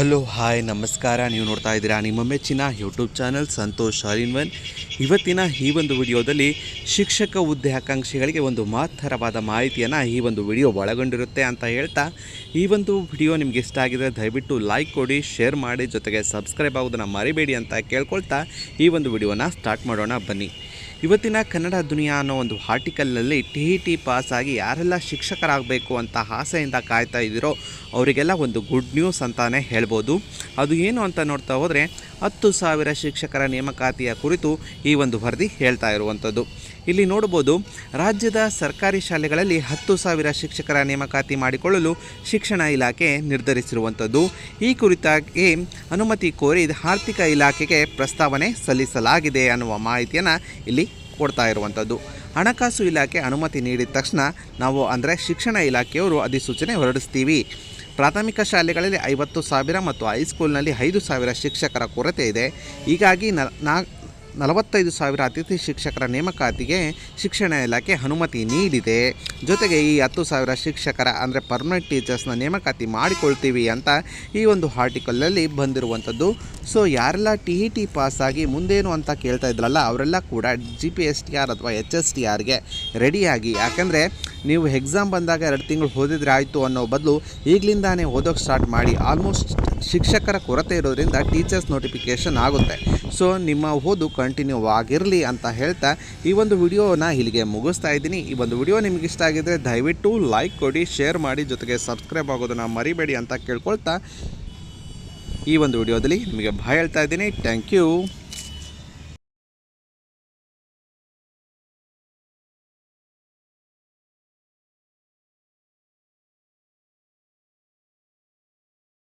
Hello, hi, ನಮಸ್ಕಾರ. ನೀವು ನೋಡ್ತಾ ಇದ್ದೀರಾ ನಿಮ್ಮ ಮೆಚ್ಚಿನ ಯೂಟ್ಯೂಬ್ ಚಾನಲ್ ಸಂತೋಷ್ ಆಲಿನ್ವನ್ ಇವತ್ತಿನ ಈ ಒಂದು ವಿಡಿಯೋದಲ್ಲಿ ಶಿಕ್ಷಕ ಹುದ್ದೆ ಆಕಾಂಕ್ಷಿಗಳಿಗೆ ಒಂದು ಮಹತ್ತರವಾದ ಮಾಹಿತಿಯನ್ನು ಈ ಒಂದು ವಿಡಿಯೋ ಒಳಗೊಂಡಿರುತ್ತೆ ಅಂತ ಹೇಳ್ತಾ ಈ ಒಂದು ವಿಡಿಯೋ ನಿಮ್ಗೆ ಇಷ್ಟ ಆಗಿದೆ ದಯವಿಟ್ಟು ಲೈಕ್ ಕೊಡಿ ಶೇರ್ ಮಾಡಿ, ಜೊತೆಗೆ ಸಬ್ಸ್ಕ್ರೈಬ್ ಆಗೋದನ್ನು ಮರಿಬೇಡಿ ಅಂತ ಕೇಳ್ಕೊಳ್ತಾ ಈ ಒಂದು ವಿಡಿಯೋನ ಸ್ಟಾರ್ಟ್ ಮಾಡೋಣ ಬನ್ನಿ. ಇವತ್ತಿನ ಕನ್ನಡ ದುನಿಯಾ ಅನ್ನೋ ಒಂದು ಆರ್ಟಿಕಲ್ನಲ್ಲಿ ಟಿ ಇ ಟಿ ಪಾಸಾಗಿ ಯಾರೆಲ್ಲ ಶಿಕ್ಷಕರಾಗಬೇಕು ಅಂತ ಆಸೆಯಿಂದ ಕಾಯ್ತಾ ಇದ್ದೀರೋ ಅವರಿಗೆಲ್ಲ ಒಂದು ಗುಡ್ ನ್ಯೂಸ್ ಅಂತಲೇ ಹೇಳ್ಬೋದು. ಅದು ಏನು ಅಂತ ನೋಡ್ತಾ ಹೋದರೆ ಹತ್ತು ಸಾವಿರ ಶಿಕ್ಷಕರ ನೇಮಕಾತಿಯ ಕುರಿತು ಈ ಒಂದು ವರದಿ ಹೇಳ್ತಾ ಇರುವಂಥದ್ದು. ಇಲ್ಲಿ ನೋಡಬಹುದು, ರಾಜ್ಯದ ಸರ್ಕಾರಿ ಶಾಲೆಗಳಲ್ಲಿ ಹತ್ತು ಸಾವಿರ ಶಿಕ್ಷಕರ ನೇಮಕಾತಿ ಮಾಡಿಕೊಳ್ಳಲು ಶಿಕ್ಷಣ ಇಲಾಖೆ ನಿರ್ಧರಿಸಿರುವಂಥದ್ದು. ಈ ಕುರಿತಾಗಿ ಅನುಮತಿ ಕೋರಿ ಆರ್ಥಿಕ ಇಲಾಖೆಗೆ ಪ್ರಸ್ತಾವನೆ ಸಲ್ಲಿಸಲಾಗಿದೆ ಅನ್ನುವ ಮಾಹಿತಿಯನ್ನು ಇಲ್ಲಿ ಕೊಡ್ತಾ ಇರುವಂಥದ್ದು. ಹಣಕಾಸು ಇಲಾಖೆ ಅನುಮತಿ ನೀಡಿದ ತಕ್ಷಣ ನಾವು ಅಂದರೆ ಶಿಕ್ಷಣ ಇಲಾಖೆಯವರು ಅಧಿಸೂಚನೆ ಹೊರಡಿಸ್ತೀವಿ. ಪ್ರಾಥಮಿಕ ಶಾಲೆಗಳಲ್ಲಿ ಐವತ್ತು ಸಾವಿರ ಮತ್ತು ಹೈಸ್ಕೂಲ್ನಲ್ಲಿ ಐದು ಸಾವಿರ ಶಿಕ್ಷಕರ ಕೊರತೆ ಇದೆ. ಹೀಗಾಗಿ ನ ನಲವತ್ತೈದು ಸಾವಿರ ಅತಿಥಿ ಶಿಕ್ಷಕರ ನೇಮಕಾತಿಗೆ ಶಿಕ್ಷಣ ಇಲಾಖೆ ಅನುಮತಿ ನೀಡಿದೆ. ಜೊತೆಗೆ ಈ ಹತ್ತು ಸಾವಿರ ಶಿಕ್ಷಕರ, ಅಂದರೆ ಪರ್ಮನೆಂಟ್ ಟೀಚರ್ಸ್ನ ನೇಮಕಾತಿ ಮಾಡಿಕೊಳ್ತೀವಿ ಅಂತ ಈ ಒಂದು ಆರ್ಟಿಕಲಲ್ಲಿ ಬಂದಿರುವಂಥದ್ದು. ಸೊ ಯಾರೆಲ್ಲ ಟಿ ಇ ಟಿ ಪಾಸಾಗಿ ಮುಂದೇನು ಅಂತ ಕೇಳ್ತಾ ಇದ್ರಲ್ಲ, ಅವರೆಲ್ಲ ಕೂಡ G P S T R ಅಥವಾ ಎಚ್ ಎಸ್ ಟಿ ಆರ್ಗೆ ರೆಡಿಯಾಗಿ ಯಾಕಂದರೆ ನೀವು ಎಕ್ಸಾಮ್ ಬಂದಾಗ ಎರಡು ತಿಂಗಳು ಓದಿದ್ರೆ ಆಯಿತು ಅನ್ನೋ ಬದಲು ಈಗಲಿಂದಾನೇ ಓದೋಕ್ಕೆ ಸ್ಟಾರ್ಟ್ ಮಾಡಿ. ಆಲ್ಮೋಸ್ಟ್ ಶಿಕ್ಷಕರ ಕೊರತೆ ಇರೋದ್ರಿಂದ ಟೀಚರ್ಸ್ ನೋಟಿಫಿಕೇಷನ್ ಆಗುತ್ತೆ. ಸೊ ನಿಮ್ಮ ಓದು ಕಂಟಿನ್ಯೂ ಆಗಿರಲಿ ಅಂತ ಹೇಳ್ತಾ ಈ ಒಂದು ವಿಡಿಯೋನ ಇಲ್ಲಿಗೆ ಮುಗಿಸ್ತಾ ಇದ್ದೀನಿ. ಈ ಒಂದು ವಿಡಿಯೋ ನಿಮಗೆ ಇಷ್ಟ ಆಗಿದ್ರೆ ದಯವಿಟ್ಟು ಲೈಕ್ ಕೊಡಿ ಶೇರ್ ಮಾಡಿ, ಜೊತೆಗೆ ಸಬ್ಸ್ಕ್ರೈಬ್ ಆಗೋದನ್ನು ಮರಿಬೇಡಿ ಅಂತ ಕೇಳ್ಕೊಳ್ತಾ ಈ ಒಂದು ವಿಡಿಯೋದಲ್ಲಿ ನಿಮಗೆ ಭಯ ಹೇಳ್ತಾ ಇದ್ದೀನಿ. Thank you